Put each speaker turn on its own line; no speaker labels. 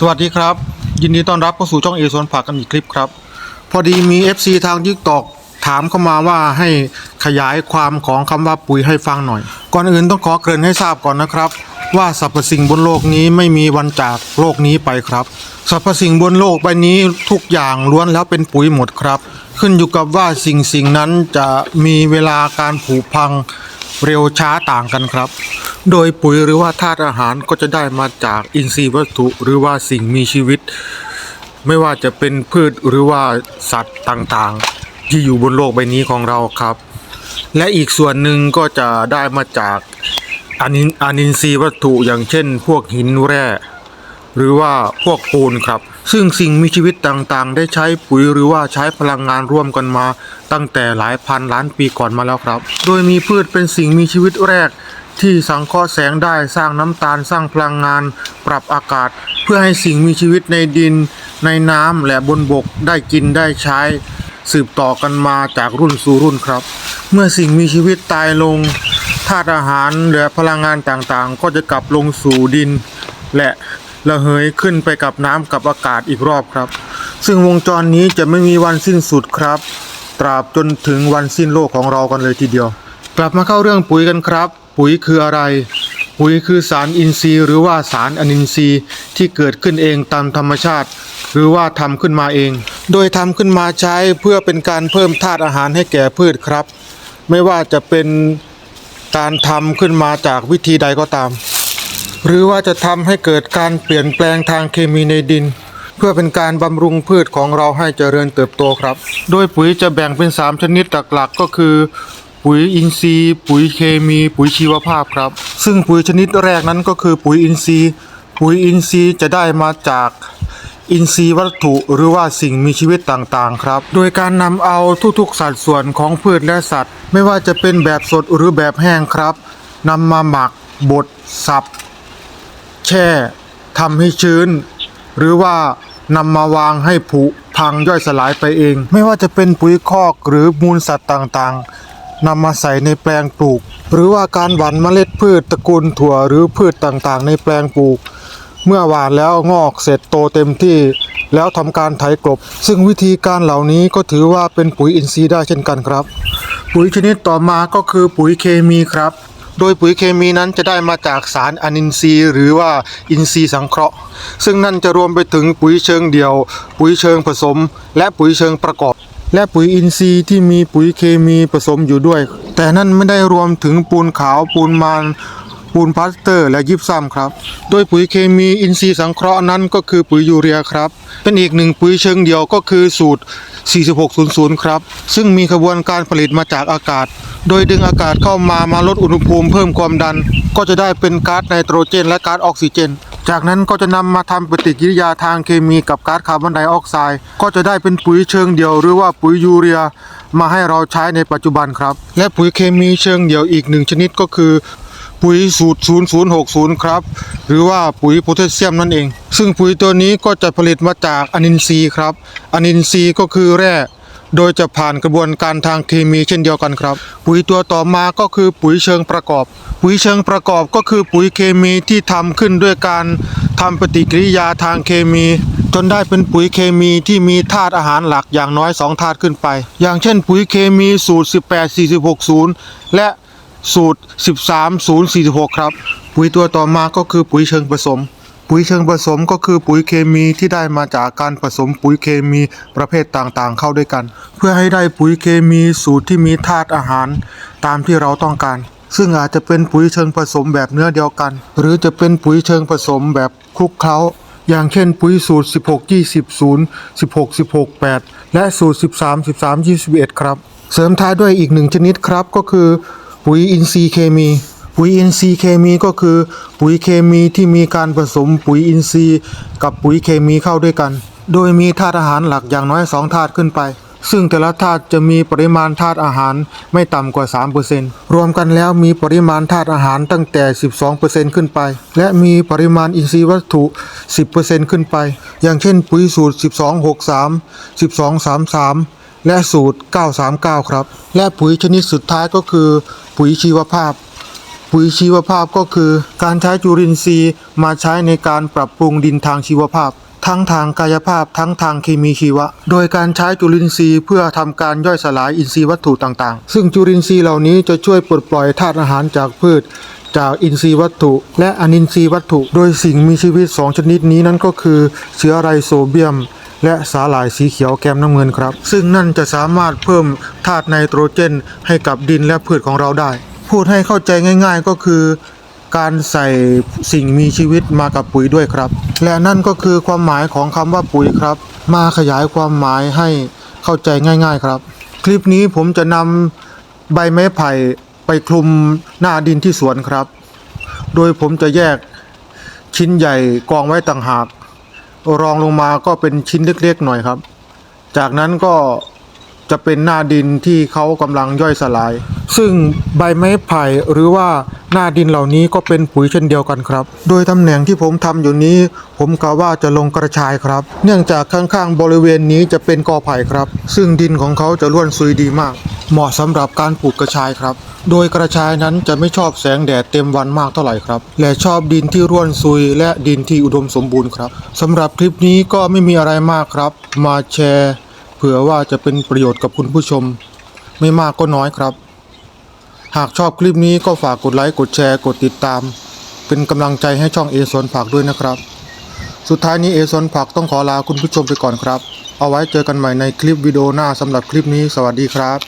สวัสดีครับ ยินดีต้อนรับเข้าสู่ช่องเอสวนผักกันอีกคลิปครับ พอดีมี FC ทางยิกตอกถามเข้ามาว่าให้ขยายความของคำว่าปุ๋ยให้ฟังหน่อย ก่อนอื่นต้องขอเกริ่นให้ทราบก่อนนะครับ ว่าสรรพสิ่งบนโลกนี้ไม่มีวันจากโลกนี้ไปครับสรรพสิ่งบนโลกใบนี้ทุกอย่างล้วนแล้วเป็นปุ๋ยหมดครับ ขึ้นอยู่กับว่าสิ่งสิ่งนั้นจะมีเวลาการผุพัง เร็วช้าต่างกันครับ โดยปุ๋ยหรือว่าธาตุอาหารก็จะได้มาจากอินทรีย์วัตถุหรือว่าสิ่งมีชีวิต ไม่ว่าจะเป็นพืชหรือว่าสัตว์ต่างๆ ที่อยู่บนโลกใบนี้ของเราครับ และอีกส่วนหนึ่งก็จะได้มาจากอานินอานินทรีย์วัตถุอย่างเช่น พวกหินแร่ หรือว่าพวกปูนครับ ซึ่งสิ่งมีชีวิตต่างๆ ได้ใช้ปุ๋ยหรือว่าใช้พลังงานร่วมกันมา ตั้งแต่หลายพันล้านปีก่อนมาแล้วครับ โดยมีพืชเป็นสิ่งมีชีวิตแรก ที่สังเคราะห์แสงได้สร้างน้ำตาลสร้างพลังงาน ปรับอากาศ เพื่อให้สิ่งมีชีวิตในดิน ในน้ำและบนบกได้กินได้ใช้ สืบต่อกันมาจากรุ่นสู่รุ่นครับ เมื่อสิ่งมีชีวิตตายลงธาตุอาหารและพลังงานต่างๆ ก็จะกลับลงสู่ดิน และ ระเหยขึ้นไปกับน้ำกับอากาศอีกรอบครับ ซึ่งวงจรนี้จะไม่มีวันสิ้นสุดครับ ตราบจนถึงวันสิ้นโลกของเรากันเลยทีเดียว กลับมาเข้าเรื่องปุ๋ยกันครับ ปุ๋ยคืออะไร ปุ๋ยคือสารอินทรีย์ หรือว่าสารอนินทรีย์ที่เกิดขึ้นเองตามธรรมชาติ หรือว่าทำขึ้นมาเอง โดยทำขึ้นมาใช้เพื่อเป็นการเพิ่มธาตุอาหารให้แก่พืชครับ ไม่ว่าจะเป็นการทำขึ้นมาจากวิธีใดก็ตาม หรือว่าจะทำให้เกิดการเปลี่ยนแปลงทางเคมีในดิน เพื่อเป็นการบำรุงพืชของเราให้เจริญเติบโตครับ โดยปุ๋ยจะแบ่งเป็น 3 ชนิดหลักๆก็คือ ปุ๋ยอินทรีย์ ปุ๋ยเคมี ปุ๋ยชีวภาพครับ ซึ่งปุ๋ยชนิดแรกนั้นก็คือปุ๋ยอินทรีย์ ปุ๋ยอินทรีย์จะได้มาจากอินทรีย์วัตถุหรือว่าสิ่งมีชีวิตต่างๆ ครับ โดยการนำเอาทุกๆสัดส่วนของพืชและสัตว์ ไม่ว่าจะเป็นแบบสดหรือแบบแห้งครับนำมาหมักบดสับ แช่ทำให้ชื้น หรือว่านำมาวางให้ผุพังย่อยสลายไปเอง ไม่ว่าจะเป็นปุ๋ยคอกหรือมูลสัตว์ต่างๆนำมาใส่ในแปลงปลูก หรือว่าการหว่านเมล็ดพืชตระกูลถั่วหรือพืชต่างๆ ในแปลงปลูก เมื่อหว่านแล้วงอกเสร็จโตเต็มที่ แล้วทำการไถกลบ ซึ่งวิธีการเหล่านี้ก็ถือว่าเป็นปุ๋ยอินทรีย์ได้เช่นกันครับ ปุ๋ยชนิดต่อมาก็คือปุ๋ยเคมีครับ โดยปุ๋ยเคมีนั้นจะได้มาจากสารอนินทรีย์ หรือว่าอินทรีย์สังเคราะห์ ซึ่งนั่นจะรวมไปถึงปุ๋ยเชิงเดี่ยว ปุ๋ยเชิงผสม และปุ๋ยเชิงประกอบ และปุ๋ยอินทรีย์ที่มีปุ๋ยเคมีผสมอยู่ด้วย แต่นั่นไม่ได้รวมถึงปูนขาวปูนมันปูนพลาสเตอร์ และยิบซ้ำครับ โดยปุ๋ยเคมีอินทรีย์สังเคราะห์นั้นก็คือปุ๋ยยูเรียครับ เป็นอีกหนึ่งปุ๋ยเชิงเดียวก็คือสูตร 4600 ครับ ซึ่งมีขบวนการผลิตมาจากอากาศ โดยดึงอากาศเข้ามามาลดอุณหภูมิเพิ่มความดัน ก็จะได้เป็นก๊าซไนโตรเจน และก๊าซออกซิเจน จากนั้นก็จะนำมาทำปฏิกิริยาทางเคมีกับก๊าซคาร์บอนไดออกไซด์ก็จะได้เป็นปุ๋ยเชิงเดียว หรือว่าปุ๋ยยูเรีย มาให้เราใช้ในปัจจุบันครับ และปุ๋ยเคมีเชิงเดียวอีกหนึ่งชนิดก็คือ ปุ๋ยสูตร 0060 ครับ หรือว่าปุ๋ยโพแทสเซียมนั่นเอง ซึ่งปุ๋ยตัวนี้ก็จะผลิตมาจากอนินทรีย์ครับ อนินทรีย์ก็คือแร่ โดยจะผ่านกระบวนการทางเคมีเช่นเดียวกันครับ ปุ๋ยตัวต่อมาก็คือปุ๋ยเชิงประกอบ ปุ๋ยเชิงประกอบก็คือปุ๋ยเคมีที่ทำขึ้นด้วยการทำปฏิกิริยาทางเคมีจนได้เป็นปุ๋ยเคมีที่มีธาตุอาหารหลักอย่างน้อย 2 ธาตุขึ้นไป อย่างเช่น ปุ๋ยเคมีสูตร 18460 และ สูตร 13046 ครับ ปุ๋ยตัวต่อมาก็คือปุ๋ยเชิงผสม ปุ๋ยเชิงผสมก็คือปุ๋ยเคมีที่ได้มาจากการผสมปุ๋ยเคมีประเภทต่างๆ เข้าด้วยกัน เพื่อให้ได้ปุ๋ยเคมีสูตรที่มีธาตุอาหารตามที่เราต้องการ ซึ่งอาจจะเป็นปุ๋ยเชิงผสมแบบเนื้อเดียวกัน หรือจะเป็นปุ๋ยเชิงผสมแบบคลุกเคล้าอย่างเช่นปุ๋ยสูตร 16 20 0 16 16 8 และสูตร 13 13 21 ครับ เสริมท้ายด้วยอีกหนึ่งชนิดครับก็คือ ปุ๋ยอินทรีย์เคมี ปุ๋ยอินทรีย์เคมีก็คือ ปุ๋ยเคมีที่มีการผสมปุ๋ยอินทรีย์ กับปุ๋ยเคมีเข้าด้วยกัน โดยมีธาตุอาหารหลักอย่างน้อย 2 ธาตุขึ้นไป ซึ่งแต่ละธาตุจะมีปริมาณธาตุอาหารไม่ต่ำกว่า 3%รวมกันแล้วมีปริมาณธาตุอาหารตั้งแต่ 12%ขึ้นไป และมีปริมาณอินทรีย์วัตถุ 10%ขึ้นไป อย่างเช่น ปุ๋ยสูตร 1263 1233 และสูตร 939 ครับ และปุ๋ยชนิดสุดท้ายก็คือ ปุ๋ยชีวภาพ ปุ๋ยชีวภาพก็คือ การใช้จุลินทรีย์มาใช้ในการปรับปรุงดินทางชีวภาพ ทั้งทางกายภาพทั้งทางเคมีชีวะ โดยการใช้จุลินทรีย์เพื่อทำการย่อยสลายอินทรีย์วัตถุต่างๆ ซึ่งจุลินทรีย์เหล่านี้จะช่วยปลดปล่อยธาตุอาหารจากพืชจากอินทรีย์วัตถุ และอนินทรีย์วัตถุ โดยสิ่งมีชีวิต 2 ชนิดนี้นั่นก็คือ เชื้อไรโซเบียม และสาหร่ายสีเขียวแกมน้ำเงินครับ ซึ่งนั่นจะสามารถเพิ่มธาตุไนโตรเจน ให้กับดินและพืชของเราได้ พูดให้เข้าใจง่าย ๆ ก็คือการใส่สิ่งมีชีวิตมากับปุ๋ยด้วยครับ และนั่นก็คือความหมายของคำว่าปุ๋ยครับ มาขยายความหมายให้เข้าใจง่าย ๆครับ คลิปนี้ผมจะนำใบไม้ไผ่ไปคลุมหน้าดินที่สวนครับ โดยผมจะแยกชิ้นใหญ่กองไว้ต่างหาก รองลงมาก็เป็นชิ้นเล็กๆหน่อยครับ จากนั้นก็ จะเป็นหน้าดินที่เขากำลังย่อยสลาย ซึ่งใบไม้ไผ่หรือว่าหน้าดินเหล่านี้ก็เป็นปุ๋ยเช่นเดียวกันครับ โดยตำแหน่งที่ผมทำอยู่นี้ ผมกะว่าจะลงกระชายครับ เนื่องจากข้างๆบริเวณนี้จะเป็นกอไผ่ครับ ซึ่งดินของเขาจะร่วนซุยดีมาก เหมาะสำหรับการปลูกกระชายครับ โดยกระชายนั้นจะไม่ชอบแสงแดดเต็มวันมากเท่าไหร่ครับ และชอบดินที่ร่วนซุยและดินที่อุดมสมบูรณ์ครับสำหรับคลิปนี้ก็ไม่มีอะไรมากครับ มาแชร์ เผื่อว่าจะเป็นประโยชน์กับคุณผู้ชม ไม่มากก็น้อยครับ หากชอบคลิปนี้ก็ฝากกดไลค์กดแชร์กดติดตาม เป็นกำลังใจให้ช่องเอซอนผักด้วยนะครับ สุดท้ายนี้เอซอนผักต้องขอลาคุณผู้ชมไปก่อนครับ เอาไว้เจอกันใหม่ในคลิปวิดีโอหน้าสำหรับคลิปนี้ สวัสดีครับ